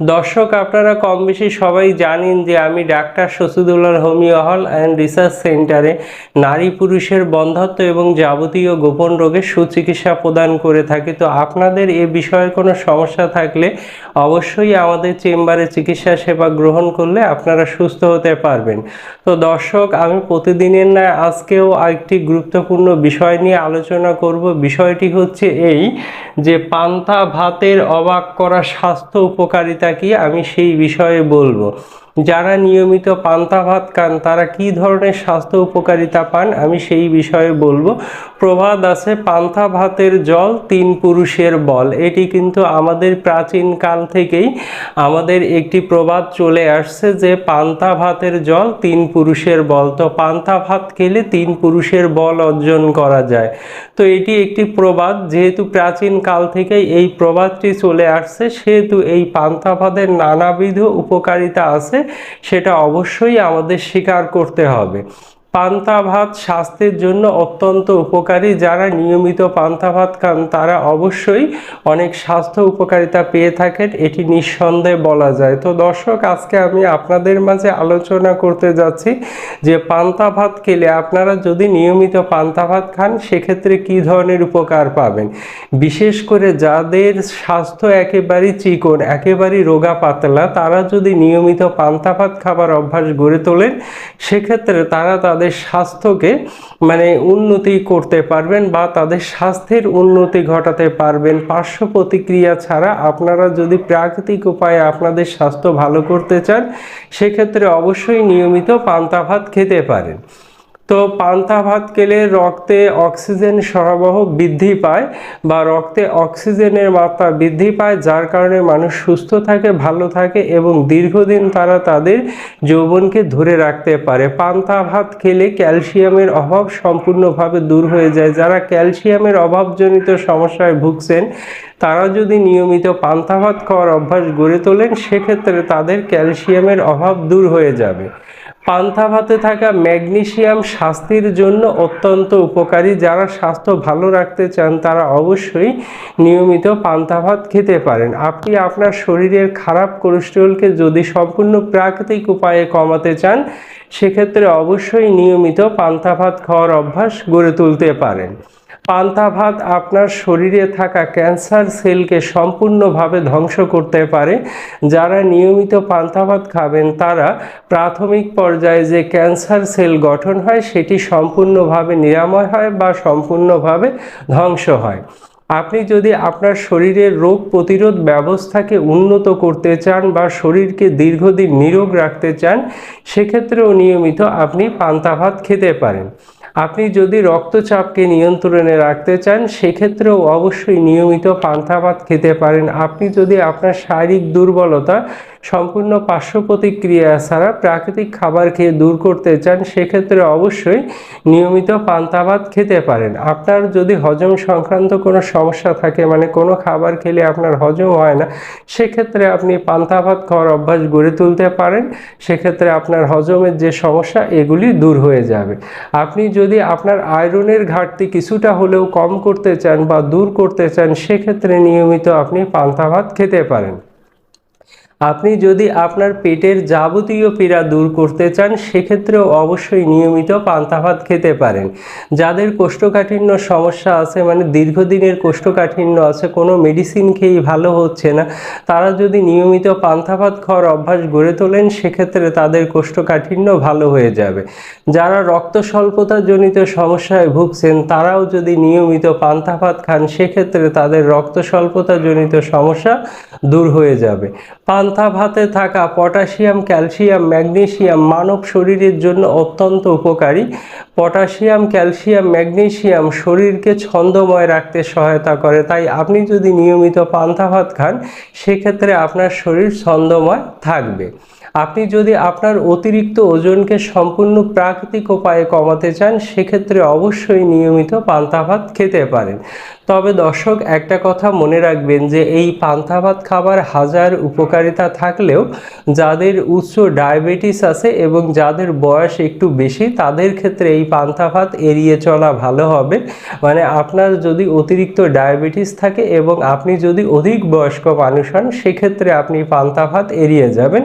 দর্শক, আপনারা কম বেশি সবাই জানেন যে আমি doctor Shahidullah homeo hall and research সেন্টারে নারী পুরুষের বন্ধত্ব এবং যাবতীয় গোপন রোগের সুচিকিৎসা প্রদান করে থাকি। তো আপনাদের এ বিষয়ে কোনো সমস্যা থাকলে অবশ্যই আমাদের চেম্বারে চিকিৎসা সেবা গ্রহণ করলে আপনারা সুস্থ হতে পারবেন। তো দর্শক, আমি প্রতিদিনের ন্যায় আজকেও একটি গুরুত্বপূর্ণ বিষয় নিয়ে আলোচনা করব। বিষয়টি হচ্ছে এই যে পান্তা ভাতের অবাক করা স্বাস্থ্য উপকারিতা কি আমি সেই বিষয়ে বলব? যারা নিয়মিত পান্তা ভাত খান, তারা কি ধরনের স্বাস্থ্য উপকারিতা পান? আমি সেই বিষয়ে বলব। প্রবাদ আছে, পান্তা ভাতের জল তিন পুরুষের বল। এটি কিন্তু আমাদের প্রাচীন কাল থেকেই আমাদের একটি প্রবাদ চলে আসছে যে পান্তা ভাতের জল তিন পুরুষের বল। তো পান্তা ভাত খেলে তিন পুরুষের বল অর্জন করা যায়। তো এটি একটি প্রবাদ। যেহেতু প্রাচীন কাল থেকেই এই প্রবাদটি চলে আসছে, সেহেতু এই পান্তা ভাতের নানাবিধ উপকারিতা আছে। সেটা অবশ্যই আমাদের স্বীকার করতে হবে। পান্তা ভাত স্বাস্থ্যের জন্য অত্যন্ত উপকারী। যারা নিয়মিত পান্তা ভাত খান, তারা অবশ্যই অনেক স্বাস্থ্য উপকারিতা পেয়ে থাকেন, এটি নিঃসন্দেহে বলা যায়। তো দর্শক, আজকে আমি আপনাদের মাঝে আলোচনা করতে যাচ্ছি যে পান্তা ভাত খেলে আপনারা যদি নিয়মিত পান্তা ভাত খান, সেক্ষেত্রে কি ধরনের উপকার পাবেন? বিশেষ করে যাদের স্বাস্থ্য একেবারেই চিকন, একেবারেই রোগা পাতলা, তারা যদি নিয়মিত পান্তা ভাত খাবার অভ্যাস গড়ে তোলেন, সেক্ষেত্রে তারা তাদের স্বাস্থ্যকে মানে উন্নতি করতে পারবেন বা তাদের স্বাস্থ্যের উন্নতি ঘটাতে পারবেন। পার্শ্ব প্রতিক্রিয়া ছাড়া আপনারা যদি প্রাকৃতিক উপায়ে আপনাদের স্বাস্থ্য ভালো করতে চান, সেক্ষেত্রে অবশ্যই নিয়মিত পান্তা ভাত খেতে পারেন। তো পান্তা ভাত খেলে রক্তে অক্সিজেন সরবরাহ বৃদ্ধি পায় বা রক্তে অক্সিজেনের মাত্রা বৃদ্ধি পায়, যার কারণে মানুষ সুস্থ থাকে, ভালো থাকে এবং দীর্ঘদিন তারা তাদের যৌবনকে ধরে রাখতে পারে। পান্তা ভাত খেলে ক্যালসিয়ামের অভাব সম্পূর্ণভাবে দূর হয়ে যায়। যারা ক্যালসিয়ামের অভাবজনিত সমস্যায় ভুগছেন, তারা যদি নিয়মিত পান্তা ভাত খাওয়ার অভ্যাস গড়ে তোলেন, সেক্ষেত্রে তাদের ক্যালসিয়ামের অভাব দূর হয়ে যাবে। পান্তা ভাতে থাকা ম্যাগনেশিয়াম স্বাস্থ্যের জন্য অত্যন্ত উপকারী। যারা স্বাস্থ্য ভালো রাখতে চান, তারা অবশ্যই নিয়মিত পান্তা ভাত খেতে পারেন। আপনি আপনার শরীরের খারাপ কোলেস্টেরলকে যদি সম্পূর্ণ প্রাকৃতিক উপায়ে কমাতে চান, সেক্ষেত্রে অবশ্যই নিয়মিত পান্তা ভাত খাওয়ার অভ্যাস গড়ে তুলতে পারেন। পান্তা ভাত আপনার শরীরে থাকা ক্যান্সার সেলকে সম্পূর্ণভাবে ধ্বংস করতে পারে। যারা নিয়মিত পান্তা ভাত খাবেন, তারা প্রাথমিক পর্যায়ে যে ক্যান্সার সেল গঠন হয়, সেটি সম্পূর্ণভাবে নিরাময় হয় বা সম্পূর্ণভাবে ধ্বংস হয়। আপনি যদি আপনার শরীরের রোগ প্রতিরোধ ব্যবস্থাকে উন্নত করতে চান বা শরীরকে দীর্ঘদিন নিরোগ রাখতে চান, সেক্ষেত্রেও নিয়মিত আপনি পান্তা ভাত খেতে পারেন। আপনি যদি রক্তচাপকে নিয়ন্ত্রণে রাখতে চান, সেক্ষেত্রেও অবশ্যই নিয়মিত পান্তা ভাত খেতে পারেন। আপনি যদি আপনার শারীরিক দুর্বলতা সম্পূর্ণ পার্শ্ব প্রতিক্রিয়া ছাড়া প্রাকৃতিক খাবার খেয়ে দূর করতে চান, সেক্ষেত্রে অবশ্যই নিয়মিত পান্তা ভাত খেতে পারেন। আপনার যদি হজম সংক্রান্ত কোনো সমস্যা থাকে মানে কোনো খাবার খেলে আপনার হজম হয় না, সেক্ষেত্রে আপনি পান্তা ভাত খাওয়ার অভ্যাস গড়ে তুলতে পারেন। সেক্ষেত্রে আপনার হজমের যে সমস্যা, এগুলি দূর হয়ে যাবে। আপনি যদি আপনার আয়রনের ঘাটতি কিছুটা হলেও কম করতে চান বা দূর করতে চান, সেক্ষেত্রে নিয়মিত আপনি পান্তা ভাত খেতে পারেন। আপনি যদি আপনার পেটের যাবতীয় পীড়া দূর করতে চান, সেক্ষেত্রেও অবশ্যই নিয়মিত পান্তা ভাত খেতে পারেন। যাদের কোষ্ঠকাঠিন্য সমস্যা আছে মানে দীর্ঘদিনের কোষ্ঠকাঠিন্য আছে, কোনো মেডিসিন খেয়েই ভালো হচ্ছে না, তারা যদি নিয়মিত পান্তা ভাত খাওয়ার অভ্যাস গড়ে তোলেন, সেক্ষেত্রে তাদের কোষ্ঠকাঠিন্য ভালো হয়ে যাবে। যারা রক্ত স্বল্পতাজনিত সমস্যায় ভুগছেন, তারাও যদি নিয়মিত পান্তা ভাত খান, সেক্ষেত্রে তাদের রক্ত স্বল্পতাজনিত সমস্যা দূর হয়ে যাবে। পান্তা ভাতে থাকা পটাশিয়াম, ক্যালসিয়াম ম্যাগনেশিয়াম মানব শরীরের জন্য অত্যন্ত উপকারী। পটাশিয়াম, ক্যালসিয়াম ম্যাগনেশিয়াম শরীরকে ছন্দময় রাখতে সহায়তা করে। তাই আপনি যদি নিয়মিত পান্তা ভাত খান, সেক্ষেত্রে আপনার শরীর ছন্দময় থাকবে। আপনি যদি আপনার অতিরিক্ত ওজনকে সম্পূর্ণ প্রাকৃতিক উপায়ে কমাতে চান, সেক্ষেত্রে অবশ্যই নিয়মিত পান্তা ভাত খেতে পারেন। তবে দর্শক, একটা কথা মনে রাখবেন যে এই পান্তা ভাত খাবার হাজার উপকারিতা থাকলেও যাদের উচ্চ ডায়াবেটিস আছে এবং যাদের বয়স একটু বেশি, তাদের ক্ষেত্রে এই পান্তা ভাত এড়িয়ে চলা ভালো হবে। মানে আপনার যদি অতিরিক্ত ডায়াবেটিস থাকে এবং আপনি যদি অধিক বয়স্ক মানুষ হন, সেক্ষেত্রে আপনি পান্তা ভাত এড়িয়ে যাবেন।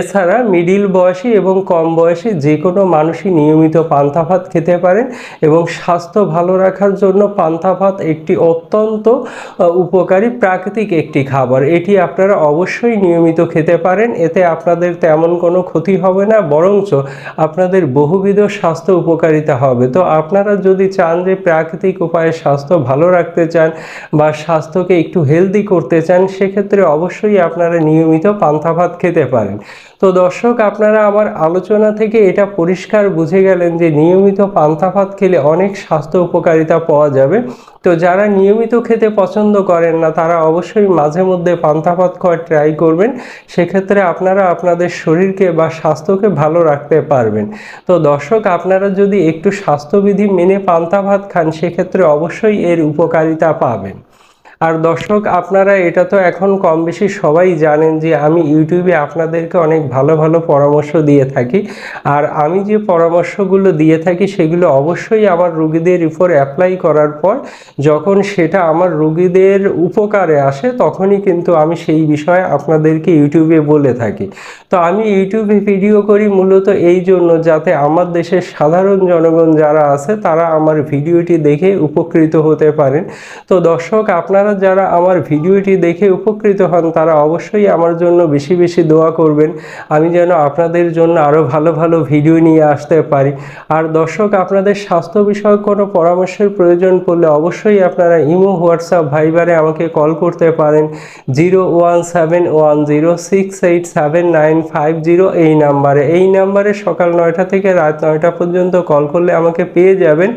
এছাড়া মিডিল বয়সী এবং কম বয়সী যে কোনো মানুষই নিয়মিত পান্তা ভাত খেতে পারেন এবং স্বাস্থ্য ভালো রাখার জন্য পান্তা ভাত একটি অত্যন্ত উপকারী প্রাকৃতিক একটি খাবার। এটি আপনারা অবশ্যই নিয়মিত খেতে পারেন, এতে আপনাদের তেমন কোনো ক্ষতি হবে না, বরঞ্চ আপনাদের বহুবিধ স্বাস্থ্য উপকারিতা হবে। তো আপনারা যদি চান যে প্রাকৃতিক উপায়ে স্বাস্থ্য ভালো রাখতে চান বা স্বাস্থ্যকে একটু হেলদি করতে চান, সেক্ষেত্রে অবশ্যই আপনারা নিয়মিত পান্তা ভাত খেতে পারেন। তো দর্শক, আপনারা আমার আলোচনা থেকে এটা পরিষ্কার বুঝে গেলেন যে নিয়মিত পান্তা ভাত খেলে অনেক স্বাস্থ্য উপকারিতা পাওয়া যাবে। তো যারা নিয়মিত খেতে পছন্দ করেন না, তারা অবশ্যই মাঝে মধ্যে পান্তা ভাত খাওয়ার ট্রাই করবেন। সেক্ষেত্রে আপনারা আপনাদের শরীরকে বা স্বাস্থ্যকে ভালো রাখতে পারবেন। তো দর্শক, আপনারা যদি একটু স্বাস্থ্যবিধি মেনে পান্তা ভাত খান, সেক্ষেত্রে অবশ্যই এর উপকারিতা পাবেন। আর দর্শক, আপনারা এটা তো এখন কম বেশি সবাই জানেন যে আমি ইউটিউবে আপনাদেরকে অনেক ভালো ভালো পরামর্শ দিয়ে থাকি। আর আমি যে পরামর্শগুলো দিয়ে থাকি, সেগুলো অবশ্যই আমার রুগীদের উপর অ্যাপ্লাই করার পর যখন সেটা আমার রুগীদের উপকারে আসে, তখনই কিন্তু আমি সেই বিষয়ে আপনাদেরকে ইউটিউবে বলে থাকি। তো আমি ইউটিউবে ভিডিও করি মূলত এই জন্য যাতে আমার দেশের সাধারণ জনগণ যারা আছে, তারা আমার ভিডিওটি দেখে উপকৃত হতে পারেন। তো দর্শক, আপনারা যারা আমার ভিডিওটি দেখে উপকৃত হন, তারা অবশ্যই আমার জন্য বেশি বেশি দোয়া করবেন। আমি যেন আপনাদের জন্য আরও ভালো ভালো ভিডিও নিয়ে আসতে পারি। আর দর্শক, আপনাদের স্বাস্থ্য বিষয়ক কোনো পরামর্শের প্রয়োজন পড়লে অবশ্যই আপনারা ইমো, হোয়াটসঅ্যাপ, ভাইবারে আমাকে কল করতে পারেন। Zero one seven one zero six eight seven nine five zero এই নাম্বারে। এই নাম্বারে সকাল নয়টা থেকে রাত নয়টা পর্যন্ত কল করলে আমাকে পেয়ে যাবেন।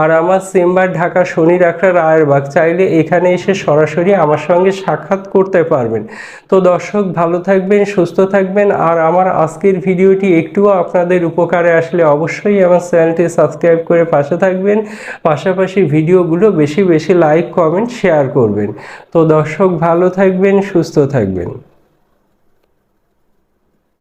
আর আমার চেম্বার ঢাকা শনি ডাক্তার রায়েরবাগ চাইলে এখানে এসে সরাসরি আমার সঙ্গে সাক্ষাৎ করতে পারবেন। তো দর্শক, ভালো থাকবেন, সুস্থ থাকবেন। আর আমার আজকের ভিডিওটি একটুও আপনাদের উপকারে আসলে অবশ্যই আমার চ্যানেলটি সাবস্ক্রাইব করে পাশে থাকবেন। পাশাপাশি ভিডিওগুলো বেশি বেশি লাইক, কমেন্ট, শেয়ার করবেন। তো দর্শক, ভালো থাকবেন, সুস্থ থাকবেন।